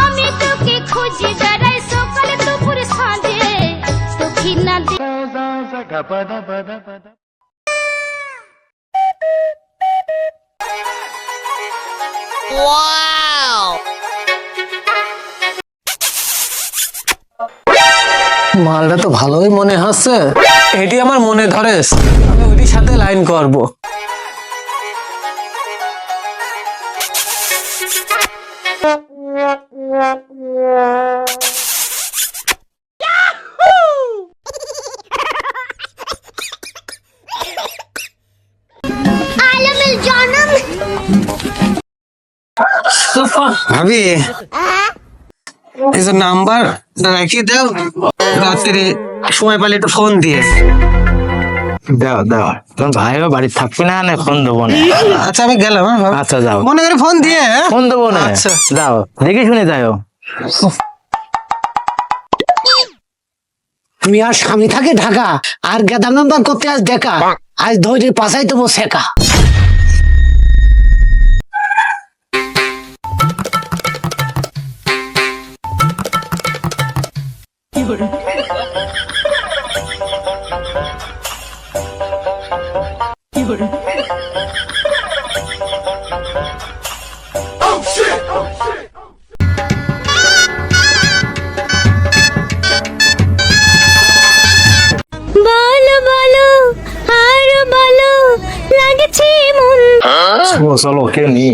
আমি তোকে বেড়াই সকালে সখী না মালটা তো ভালোই মনে হচ্ছে। এটি আমার মনে ধরে। আমি ওইটির সাথে লাইন করব। ভাবি এই যে নাম্বার রাখি দাও। রাত্রে সময় পেলে একটু ফোন দিয়ে দাও দাও। তোমার ভাইও বাড়ি থাকবি না না ফোন দেবো না। আচ্ছা আমি গেলাম হ্যাঁ আচ্ছা যাও। মনে করে ফোন দিয়ে হ্যাঁ? ফোন দেবো না। আচ্ছা। যাও দেখে শুনে যাও। আমি আর স্বামী থাকে ঢাকা আর গেদা মেম্বার করতে আজ দেখা। আজ ধৈর্যের পাশাই দেবো শেখা। বলো বলো চলো চলো কেউ নেই।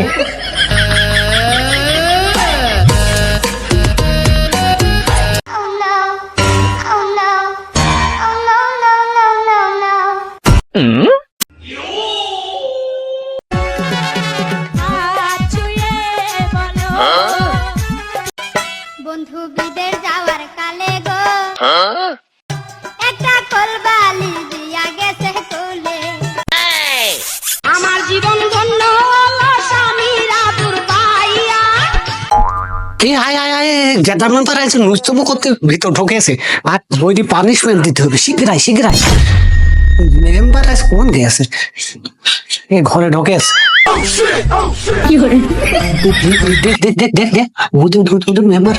একটা কলবালি দিয়া গেছে কোলে আমার জীবন ধন্য হলো স্বামীরা তোর পাইয়া এই আয় আয় আয় গেদা মেম্বার আছে নুস্তব করতে ভিতর ঢুকেছে আর বইটি পানিশমেন্ট দিতে হবে শীঘ্রাই শীঘ্রাই মেম্বার আজ কোন গেছে এ ঘরে ঢোকেছে দেখ দেখ দেখ দেখ দেখ ওদের ওদের মেম্বার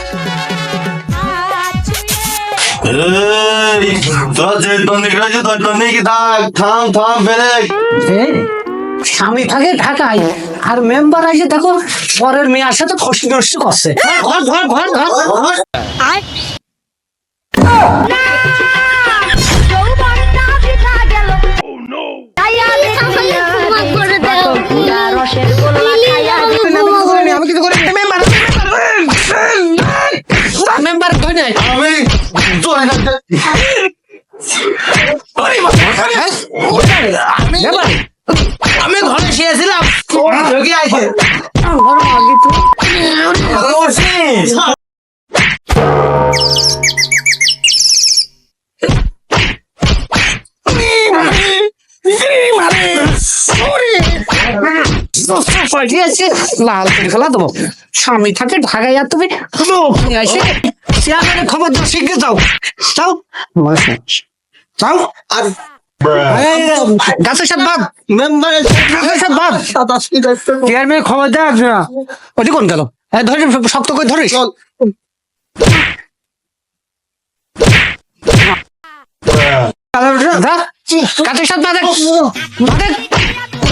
স্বামী থাকে ঢাকায় আর মেম্বার আছে দেখো পরের মেয়ের সাথে খসি নষ্ট করছে। ঘর ঘর ঘর ঘর। ঘর আমি ঘরে শুয়েছিলাম লাল ফেলা দেবো। স্বামী থাকে ঢাকায় আর তুমি আসে চেয়ারম্যানের খবর দাও শিখে যাও। যাও। যাও। আর গাছের সাথে বাদ মেম্বারের গাছের বাদ চেয়ারম্যানের খবর দেওয়া ওটি কোন গেল? ধরে শক্ত করে ধরিস। গাছের সাথে বাদে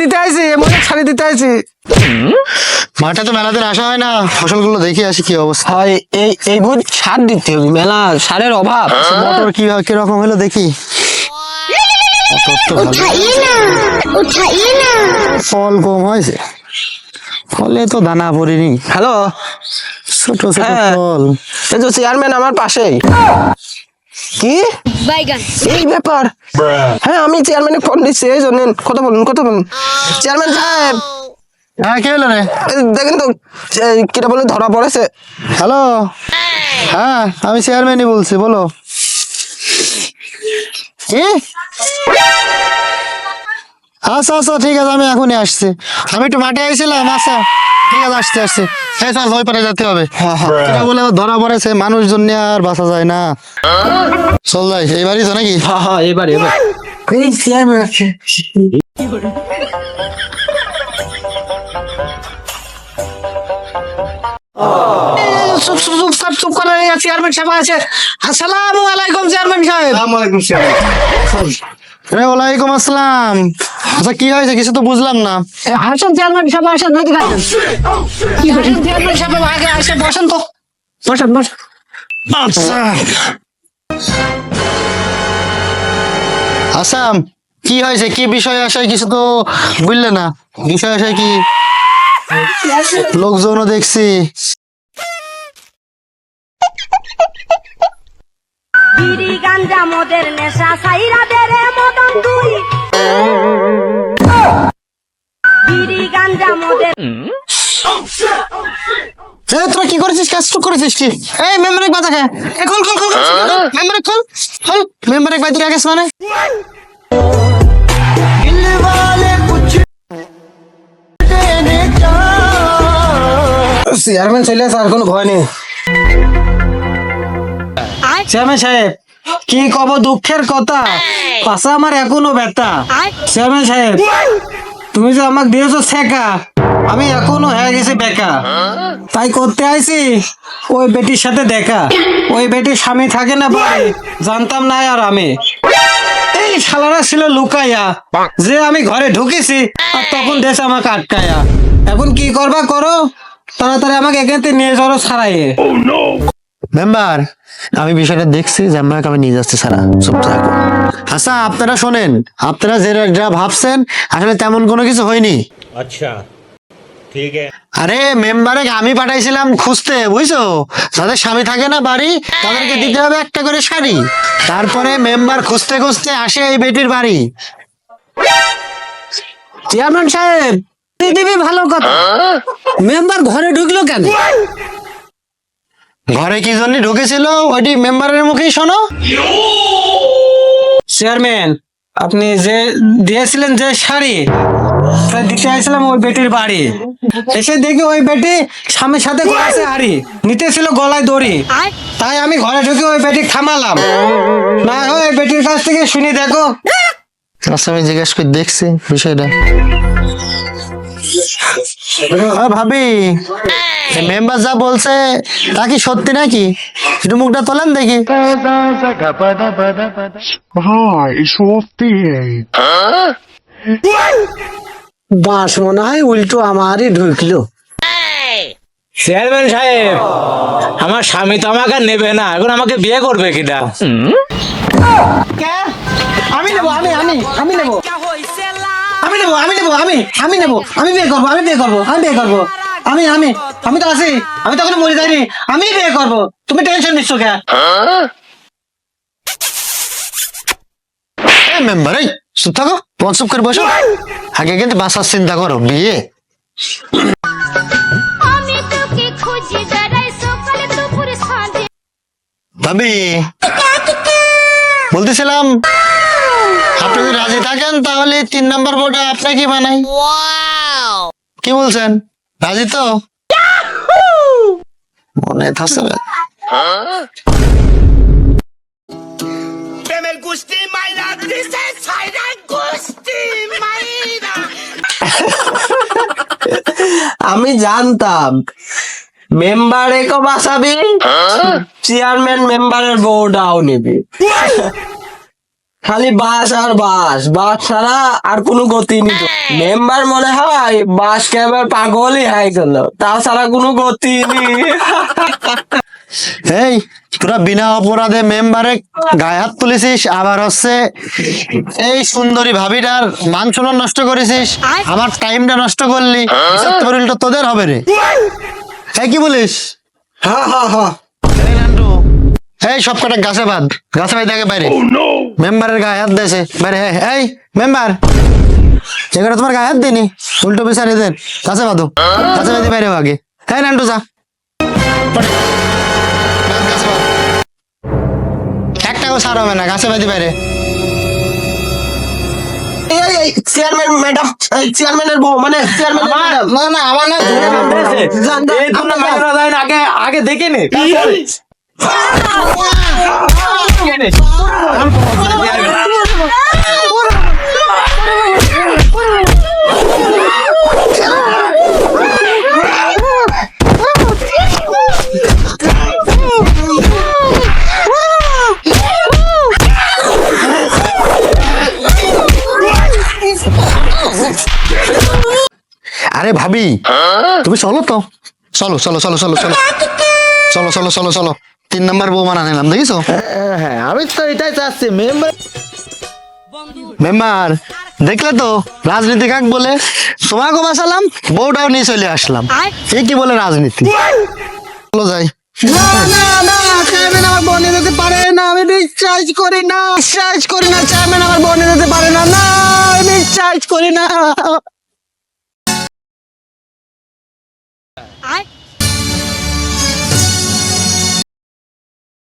দিতে আইছি মনে ছাড়ি দিতে আইছি। মাঠে তো মেলাতে আসা হয় না ফসলগুলো দেখে আসি কি অবস্থা। হয় এই এই ভূত সার দিতে হবে মেলা সারের অভাব। মোটর কি কীরকম হলো দেখি। ফল কম হয়েছে। ফলে তো দানা পড়েনি। হ্যালো? ছোট ছোট হ্যাঁ। ফল। চেয়ারম্যান আমার পাশেই। কি? বাইগান। এই ব্যাপার। হ্যাঁ আমি চেয়ারম্যানে ফোন দিচ্ছি এই জন্য। কথা বলুন কথা বলুন। চেয়ারম্যান সাহেব। হ্যাঁ কে হলো রে? দেখেন তো কিটা বলে ধরা পড়েছে। হ্যালো? হ্যাঁ আমি চেয়ারম্যানই বলছি বলো। কি? আচ্ছা আচ্ছা ঠিক আছে আমি এখনই আসছি। আমি একটু মাঠে আইছিলাম আচ্ছা। ঠিক আছে আসতে আসছে। এই চল ওই পারে যেতে হবে। এটা বলে আবার ধরা পড়েছে মানুষজন নিয়ে আর বাঁচা যায় না। চল যাই এইবারই তো নাকি? হ্যাঁ হ্যাঁ এবার এবার এই চেয়ারম্যান আছে। সাহেব। আসসালামু আলাইকুম চেয়ারম্যান। সাহেব ওয়ালাইকুম আসসালাম। আচ্ছা কি হয়েছে? কিছু তো বুঝলাম না। আসেন চেয়ারম্যান সাহেব আসেন নদী আসেন আসেন চেয়ারম্যান সাহেব আগে আসে বসেন তো। বসেন বসেন। আচ্ছা। আসাম কি হয়েছে? কি বিষয় আসায় কিছু তো বুঝলে না। বিষয় আসায় কি? লোকজনও দেখছি। গাঞ্জা মদের নেশা সাইরা দে রে মদন তুই। বিড়ি গাঞ্জা মদের তোরা কি করেছিস? কাজ করেছিস কি? এই মেম্বারে বাজা খা এ খোল খোল খোল খোল খোল মেম্বারে বাজা রাখিস মানে চেয়ারম্যান চলে আর কোনো ভয় নেই। চেয়ারম্যান সাহেব কি কব দুঃখের কথা? পাশা আমার এখনও ব্যথা। চেয়ারম্যান সাহেব তুমি যে আমাকে দিয়েছ শেখা আমি এখনও হয়ে গেছি বেকা। তাই করতে আইছি ওই বেটির সাথে দেখা। ওই বেটির স্বামী থাকে না বাড়ি জানতাম না আর আমি। এই শালারা ছিল লুকাইয়া যে আমি ঘরে ঢুকেছি আর তখন দেশ আমাকে আটকায়া। এখন কি করবা করো? তাড়াতাড়ি আমাকে এখান থেকে নিয়ে যাও ছাড়াইয়ে মেম্বার আমি বিষয়টা দেখছি যে জাম্বাক আমি নিয়ে যাচ্ছি সারা। চুপ থাকো। আচ্ছা আপনারা শোনেন। আপনারা যে যা ভাবছেন আসলে তেমন কোনো কিছু হয়নি। আচ্ছা আরে মেম্বারে আমি পাঠাইছিলাম খুঁজতে বুঝছ? যাদের স্বামী থাকে না বাড়ি তাদেরকে দিতে হবে একটা করে শাড়ি। তারপরে মেম্বার খুঁজতে খুঁজতে আসে এই বেটির বাড়ি। চেয়ারম্যান সাহেব পৃথিবী ভালো কথা। মেম্বার ঘরে ঢুকলো কেন? ঘরে কি জন্য ঢুকেছিল? ওইটি মেম্বারের মুখেই শোনো। চেয়ারম্যান আপনি যে দিয়েছিলেন যে শাড়ি দিতে আসছিলাম ওই বেটির বাড়ি। এসে দেখি ওই বেটি স্বামীর সাথে গলাছে হাড়ি, নিতেছিল গলায় দড়ি। তাই আমি ঘরে ঢুকে ওই বেটি থামালাম। না হয় ওই বেটির কাছ থেকে শুনি দেখো। আচ্ছা আমি জিজ্ঞেস করে, দেখছি বিষয়টা। ভাবি মেম্বার যা বলছে তা কি সত্যি নাকি? একটু মুখটা তোলেন দেখি। বাস মনে হয় উল্টো আমারই ঢুকলো। চেয়ারম্যান সাহেব আমার স্বামী তো আমাকে নেবে না এখন আমাকে বিয়ে করবে কিনা আমি নেব আমি আমি আমি নেব। আমি নেব আমি নেব আমি আমি নেব আমি বিয়ে করব আমি বিয়ে করব আমি বিয়ে করব। আমি আমি আমি তো আছি আমি তো এখনও মরে যাইনি আমি বিয়ে করব। তুমি টেনশন নিচ্ছ কে? মেম্বার এই চুপ থাকো পঞ্চুপ করে বসো। আগে কিন্তু বাসার চিন্তা করো বিয়ে। আমি তোকে খুঁজি বেড়াই সকালে দুপুর সাঁঝে ভাবি বলতেছিলাম আপনি যদি রাজি থাকেন তাহলে তিন নম্বর বোর্ডে আপনাকে বানাই? কি বলছেন? রাজি তো? মনে থাকছে আমি জানতাম মেম্বারে কো বাসাবি চেয়ারম্যান মেম্বারের বউটাও নিবি। খালি বাস আর বাস। বাস ছাড়া আর কোনো গতি নেই। মেম্বার মনে হয় বাস ক্যামের পাগলই হয়ে গেল। তাছাড়া কোনো গতি নেই। এই তোরা বিনা অপরাধে মেম্বারে গায়ে হাত তুলেছিস আবার হচ্ছে এই সুন্দরী ভাবিটার মান সম্মান নষ্ট করেছিস আমার টাইমটা নষ্ট করলি এসব তোর উল্টো তোদের হবে রে। এই কি বলিস? হ্যাঁ হ্যাঁ হ্যাঁ এই সব কটা গাছে বাদ গাছে বাদ দেখে বাইরে। মেম্বারের গায়ে হাত দিয়েছে বাইরে এই, এই মেম্বার। এগুলো তোমার গায়ে হাত দিনি উল্টো বিচার এদের গাছে বাঁধো গাছে বাঁধি বাইরে আগে। হ্যাঁ নান্টু যা। একটাও সার হবে না গাছে বাঁধি বাইরে। এই, এই, এই, চেয়ারম্যান ম্যাডাম চেয়ারম্যানের বউ মানে চেয়ারম্যান না না আমার না, আগে আগে দেখে নে। আরে ভাবি তুমি চলো তো। চলো চলো চলো চলো চলো। চলো চলো চলো চলো। তিন নম্বর বউ মানা নিলাম দেখিছো? হ্যাঁ আমি তো এটাই চাচ্ছি মেম্বার মেম্বার দেখলে তো রাজনীতি কাক বলে? তোমাকে বাঁচালাম বউটাও নিয়ে চলে আসলাম। এ কি বলে রাজনীতি? চলো যাই। না না না চেয়ারম্যান আমার বনে যেতে পারে না আমি করি না করি না চেয়ারম্যান আমার বনে যেতে পারে না না আমি করি না।